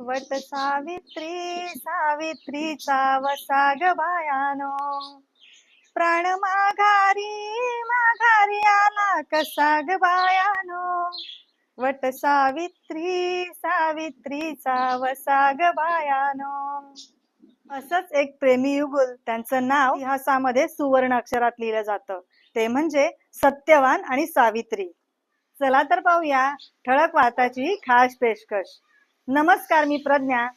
वट सावित्री सावित्रीचा वसाग बायानो. प्राण माघारी माघारी आला कसा ग बायानो. वट सावित्री सावित्रीचा वसाग बायानो. असंच एक प्रेमी युगुल त्यांचं नाव इतिहासामध्ये सुवर्ण अक्षरात लिहिलं जातं. ते म्हणजे सत्यवान आणि सावित्री. चला तर पाहूया ठळक वाताची खास पेशकश. नमस्कार मी प्रज्ञा.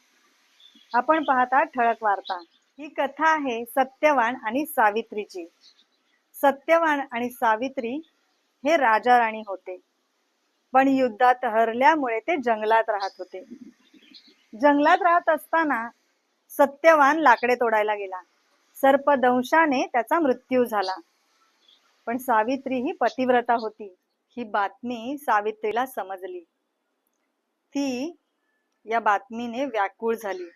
आपण पाहता ठळक वार्ता. ही कथा आहे सत्यवान आणि सावित्रीची. सत्यवान आणि सावित्री हे राजा राणी होते. पण युद्धात हरल्यामुळे ते जंगलात राहत होते. जंगलात राहत असताना सत्यवान लाकडे तोडायला गेला. सर्पदंशाने त्याचा मृत्यू झाला. पण सावित्री ही पतिव्रता होती. ही बातमी सावित्रीला समजली. ती या बातमीने व्याकुळ झाली.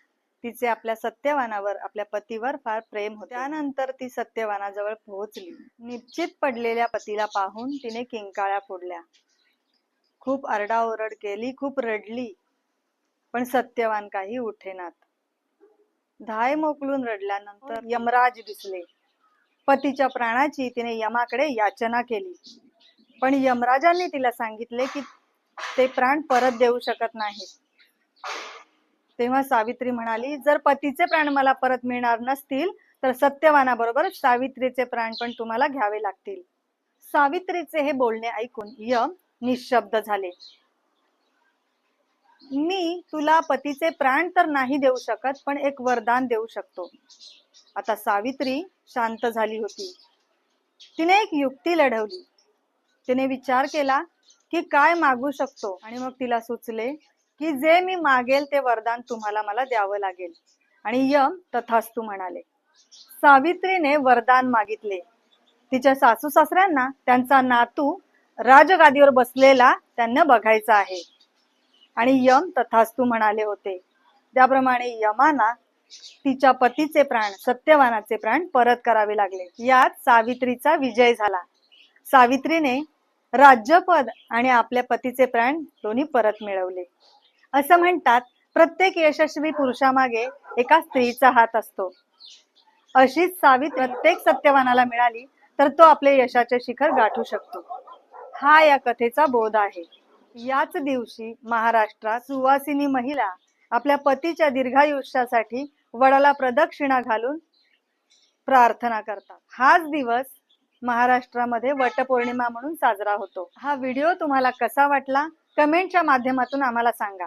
तिचे आपल्या सत्यवानावर आपल्या पतीवर फार प्रेम होते. त्यानंतर ती सत्यवानाजवळ पोहोचली. निश्चित पडलेल्या पतीला पाहून तिने किंकाळ्या फोडल्या. खूप आरडाओरड केली खूप रडली पण सत्यवान काही उठेनात. धाय मोकलून रडल्यानंतर यमराज दिसले. पतीच्या प्राणाची तिने यमाकडे याचना केली. पण यमराजांनी तिला सांगितले की ते प्राण परत देऊ शकत नाहीत. तेव्हा सावित्री म्हणाली जर पतीचे प्राण मला परत मिळणार नसतील तर सत्यवानाबरोबर सावित्रीचे प्राण पण तुम्हाला घ्यावे लागतील. सावित्रीचे हे बोलणे ऐकून यम निशब्द झाले. मी तुला पतीचे प्राण तर नाही देऊ शकत पण एक वरदान देऊ शकतो. आता सावित्री शांत झाली होती. तिने एक युक्ती लढवली. तिने विचार केला की काय मागू शकतो? आणि मग तिला सुचले की जे मी मागेल ते वरदान तुम्हाला मला द्यावं लागेल. आणि यम तथास्तू म्हणाले. सावित्रीने वरदान मागितले. तिच्या सासू सासऱ्यांना त्यांचा नातू राजगादीवर बसलेला त्यांना बघायचा आहे. आणि यम तथास्तू म्हणाले होते. त्याप्रमाणे यमाना तिच्या पतीचे प्राण सत्यवानाचे प्राण परत करावे लागले. यात सावित्रीचा विजय झाला. सावित्रीने राज्यपद आणि आपल्या पतीचे प्राण दोन्ही परत मिळवले. असं म्हणतात प्रत्येक यशस्वी पुरुषामागे एका स्त्रीचा हात असतो. अशीच सावी प्रत्येक सत्यवानाला मिळाली तर तो आपले यशाचे शिखर गाठू शकतो. हा या कथेचा बोध आहे. याच दिवशी महाराष्ट्रात सुवासिनी महिला आपल्या पतीच्या दीर्घायुष्यासाठी वडाला प्रदक्षिणा घालून प्रार्थना करतात. हाच दिवस महाराष्ट्रामध्ये वटपौर्णिमा म्हणून साजरा होतो. हा व्हिडिओ तुम्हाला कसा वाटला? कमेंटच्या माध्यमातून आम्हाला सांगा.